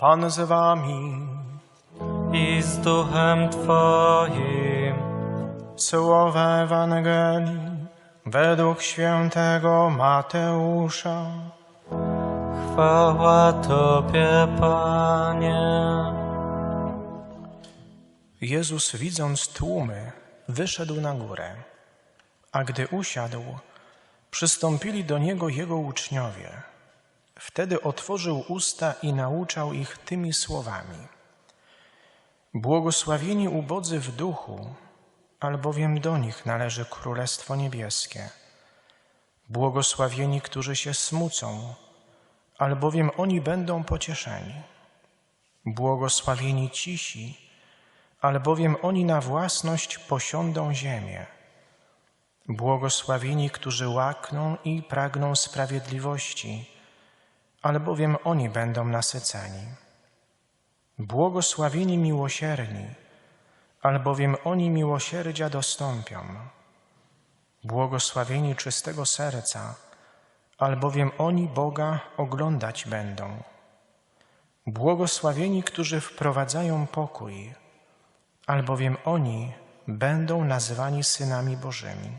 Pan z wami. i z duchem Twoim. Słowa Ewangelii według świętego Mateusza. Chwała Tobie, Panie. Jezus, widząc tłumy, wyszedł na górę, a gdy usiadł, przystąpili do niego jego uczniowie. Wtedy otworzył usta i nauczał ich tymi słowami. Błogosławieni ubodzy w duchu, albowiem do nich należy Królestwo Niebieskie. Błogosławieni, którzy się smucą, albowiem oni będą pocieszeni. Błogosławieni cisi, albowiem oni na własność posiądą ziemię. Błogosławieni, którzy łakną i pragną sprawiedliwości, albowiem oni będą nasyceni. Błogosławieni miłosierni, albowiem oni miłosierdzia dostąpią. Błogosławieni czystego serca, albowiem oni Boga oglądać będą. Błogosławieni, którzy wprowadzają pokój, albowiem oni będą nazwani synami Bożymi.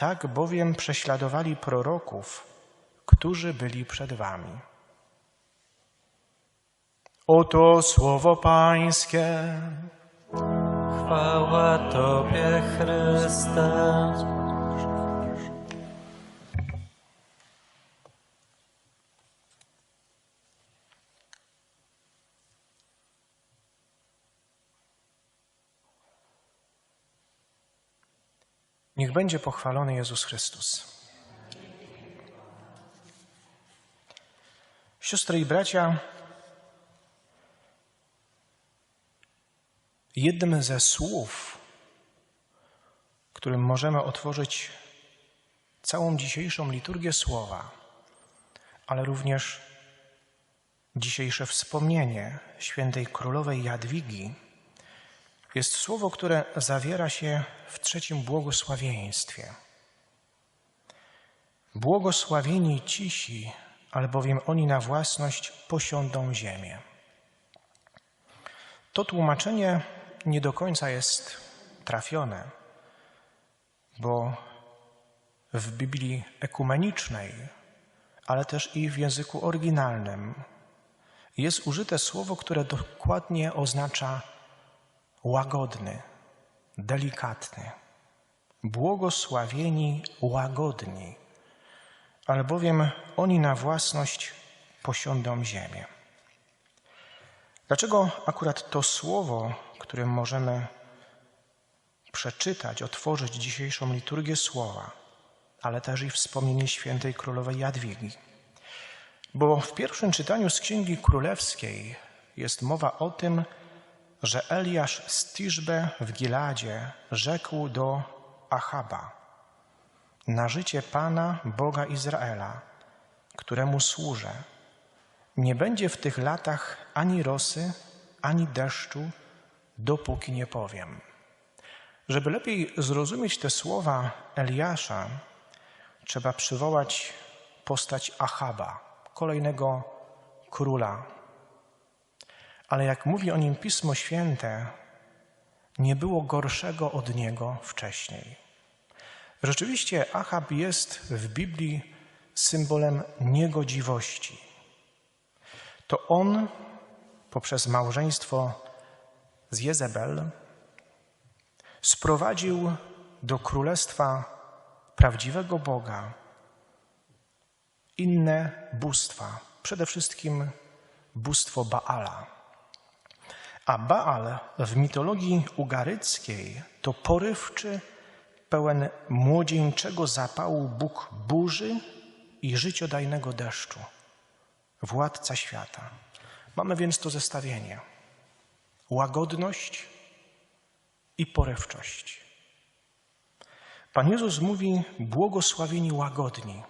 Tak bowiem prześladowali proroków, którzy byli przed wami. Oto słowo Pańskie. Chwała Tobie, Chryste. Niech będzie pochwalony Jezus Chrystus. Siostry i bracia, jednym ze słów, którym możemy otworzyć całą dzisiejszą liturgię słowa, ale również dzisiejsze wspomnienie świętej królowej Jadwigi, jest słowo, które zawiera się w trzecim błogosławieństwie. Błogosławieni cisi, albowiem oni na własność posiądą ziemię. To tłumaczenie nie do końca jest trafione, bo w Biblii ekumenicznej, ale też i w języku oryginalnym jest użyte słowo, które dokładnie oznacza łagodny, delikatny. Błogosławieni łagodni, albowiem oni na własność posiądą ziemię. Dlaczego akurat to słowo, którym możemy przeczytać, otworzyć dzisiejszą liturgię słowa, ale też i wspomnienie świętej królowej Jadwigi? Bo w pierwszym czytaniu z Księgi Królewskiej jest mowa o tym, że Eliasz z Tiszbe w Giladzie rzekł do Achaba na życie Pana, Boga Izraela, któremu służę, nie będzie w tych latach ani rosy, ani deszczu, dopóki nie powiem. Żeby lepiej zrozumieć te słowa Eliasza, trzeba przywołać postać Achaba, kolejnego króla ale jak mówi o nim Pismo Święte, nie było gorszego od niego wcześniej. Rzeczywiście Achab jest w Biblii symbolem niegodziwości. To on poprzez małżeństwo z Jezebel sprowadził do królestwa prawdziwego Boga inne bóstwa, przede wszystkim bóstwo Baala. A Baal w mitologii ugaryckiej to porywczy, pełen młodzieńczego zapału Bóg burzy i życiodajnego deszczu, władca świata. Mamy więc to zestawienie. łagodność i porywczość. Pan Jezus mówi: Błogosławieni łagodni,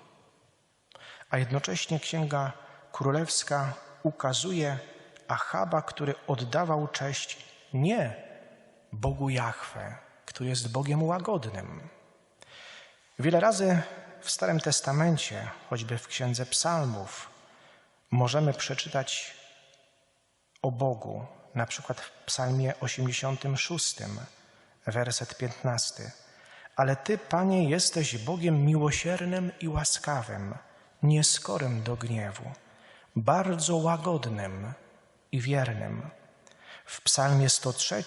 a jednocześnie Księga Królewska ukazuje Achaba, który oddawał cześć nie Bogu Jahwe, który jest Bogiem łagodnym. Wiele razy w Starym Testamencie, choćby w Księdze Psalmów, możemy przeczytać o Bogu, na przykład w Psalmie 86, werset 15. Ale Ty, Panie, jesteś Bogiem miłosiernym i łaskawym, nieskorym do gniewu, bardzo łagodnym i wiernym. W Psalmie 103,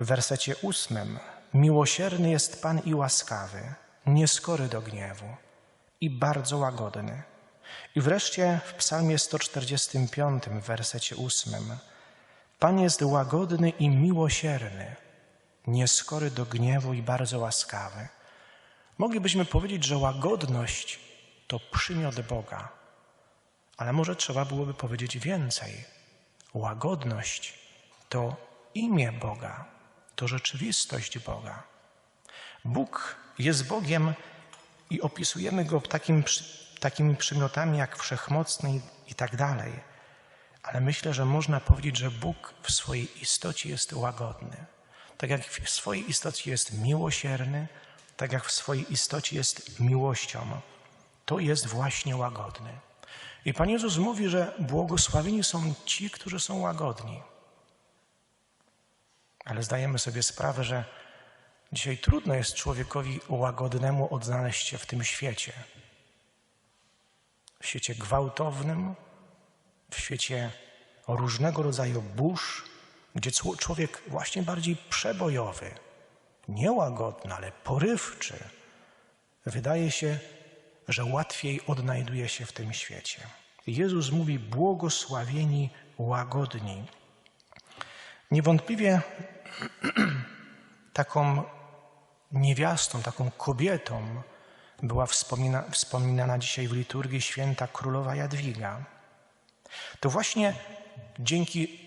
w wersecie 8, miłosierny jest Pan i łaskawy, nieskory do gniewu i bardzo łagodny. I wreszcie w Psalmie 145, w wersecie 8, Pan jest łagodny i miłosierny, nieskory do gniewu i bardzo łaskawy. Moglibyśmy powiedzieć, że łagodność to przymiot Boga, ale może trzeba byłoby powiedzieć więcej. Łagodność to imię Boga, to rzeczywistość Boga. Bóg jest Bogiem i opisujemy Go takim, takimi przymiotami jak wszechmocny i tak dalej. Ale myślę, że można powiedzieć, że Bóg w swojej istocie jest łagodny. Tak jak w swojej istocie jest miłosierny, tak jak w swojej istocie jest miłością. To jest właśnie łagodny. I Pan Jezus mówi, że błogosławieni są ci, którzy są łagodni. Ale zdajemy sobie sprawę, że dzisiaj trudno jest człowiekowi łagodnemu odnaleźć się w tym świecie. W świecie gwałtownym, w świecie różnego rodzaju burz, gdzie człowiek właśnie bardziej przebojowy, niełagodny, ale porywczy, wydaje się, że łatwiej odnajduje się w tym świecie. Jezus mówi: Błogosławieni łagodni. Niewątpliwie taką niewiastą, taką kobietą była wspomina, wspominana dzisiaj w liturgii święta królowa Jadwiga. To właśnie dzięki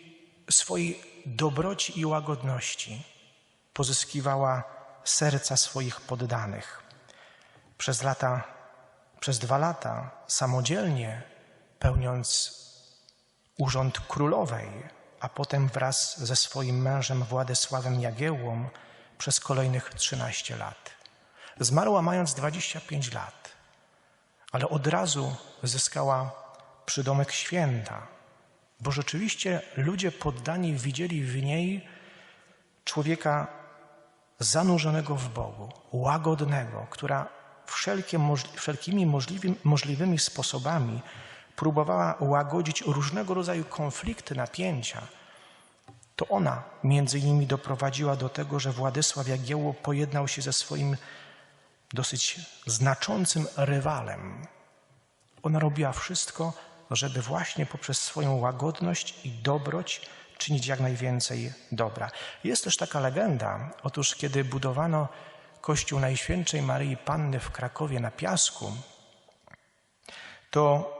swojej dobroci i łagodności pozyskiwała serca swoich poddanych. Przez lata, przez dwa lata samodzielnie pełniąc urząd królowej, a potem wraz ze swoim mężem Władysławem Jagiełłą przez kolejnych 13 lat. Zmarła mając 25 lat, ale od razu zyskała przydomek święta, bo rzeczywiście ludzie poddani widzieli w niej człowieka zanurzonego w Bogu, łagodnego, która wszelkimi możliwymi, możliwymi sposobami próbowała łagodzić różnego rodzaju konflikty, napięcia. To ona między innymi doprowadziła do tego, że Władysław Jagiełło pojednał się ze swoim dosyć znaczącym rywalem. Ona robiła wszystko, żeby właśnie poprzez swoją łagodność i dobroć czynić jak najwięcej dobra. Jest też taka legenda, otóż kiedy budowano kościół Najświętszej Maryi Panny w Krakowie na piasku, to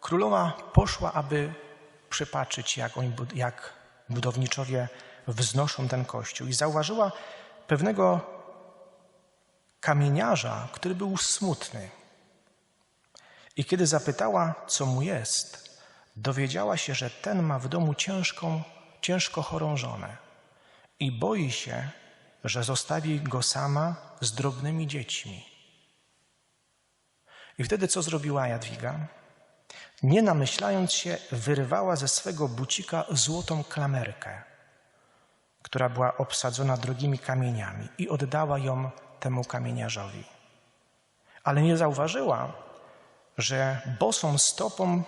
królowa poszła, aby przypatrzyć, jak, oni, jak budowniczowie wznoszą ten kościół i zauważyła pewnego kamieniarza, który był smutny. I kiedy zapytała, co mu jest, dowiedziała się, że ten ma w domu ciężką, ciężko chorą żonę i boi się, że zostawi go sama z drobnymi dziećmi. I wtedy co zrobiła Jadwiga? Nie namyślając się, wyrwała ze swego bucika złotą klamerkę, która była obsadzona drogimi kamieniami i oddała ją temu kamieniarzowi. Ale nie zauważyła, że bosą stopą,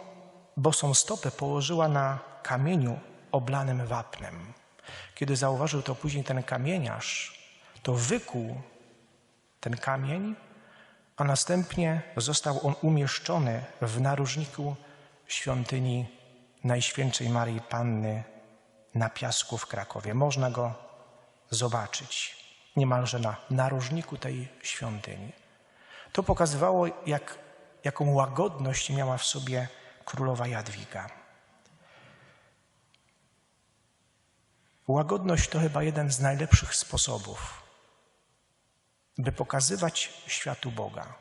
bosą stopę położyła na kamieniu oblanym wapnem. Kiedy zauważył to później ten kamieniarz, to wykuł ten kamień, a następnie został on umieszczony w narożniku świątyni Najświętszej Maryi Panny na piasku w Krakowie. Można go zobaczyć niemalże na narożniku tej świątyni. To pokazywało, jak, jaką łagodność miała w sobie królowa Jadwiga. Łagodność to chyba jeden z najlepszych sposobów, by pokazywać światu Boga.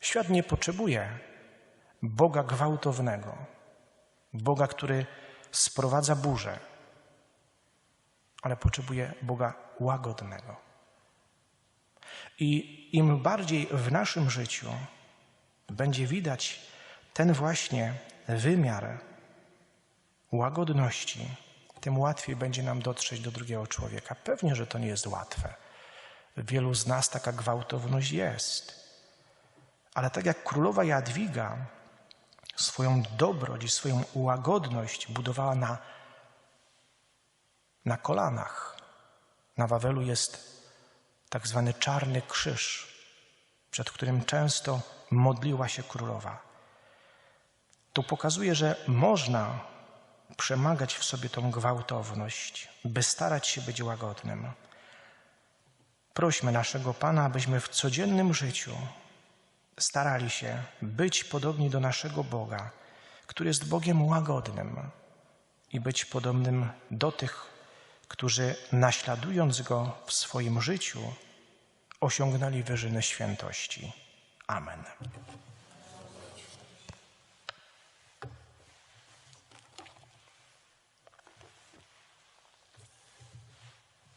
Świat nie potrzebuje Boga gwałtownego, Boga, który sprowadza burzę, ale potrzebuje Boga łagodnego. I im bardziej w naszym życiu będzie widać ten właśnie wymiar łagodności, tym łatwiej będzie nam dotrzeć do drugiego człowieka. Pewnie, że to nie jest łatwe. Wielu z nas taka gwałtowność jest. Ale tak jak królowa Jadwiga swoją dobroć i swoją łagodność budowała na, na kolanach. Na Wawelu jest tak zwany czarny krzyż, przed którym często modliła się królowa. To pokazuje, że można przemagać w sobie tą gwałtowność, by starać się być łagodnym. Prośmy naszego Pana, abyśmy w codziennym życiu starali się być podobni do naszego Boga, który jest Bogiem łagodnym i być podobnym do tych, którzy naśladując Go w swoim życiu osiągnęli wyżyny świętości. Amen.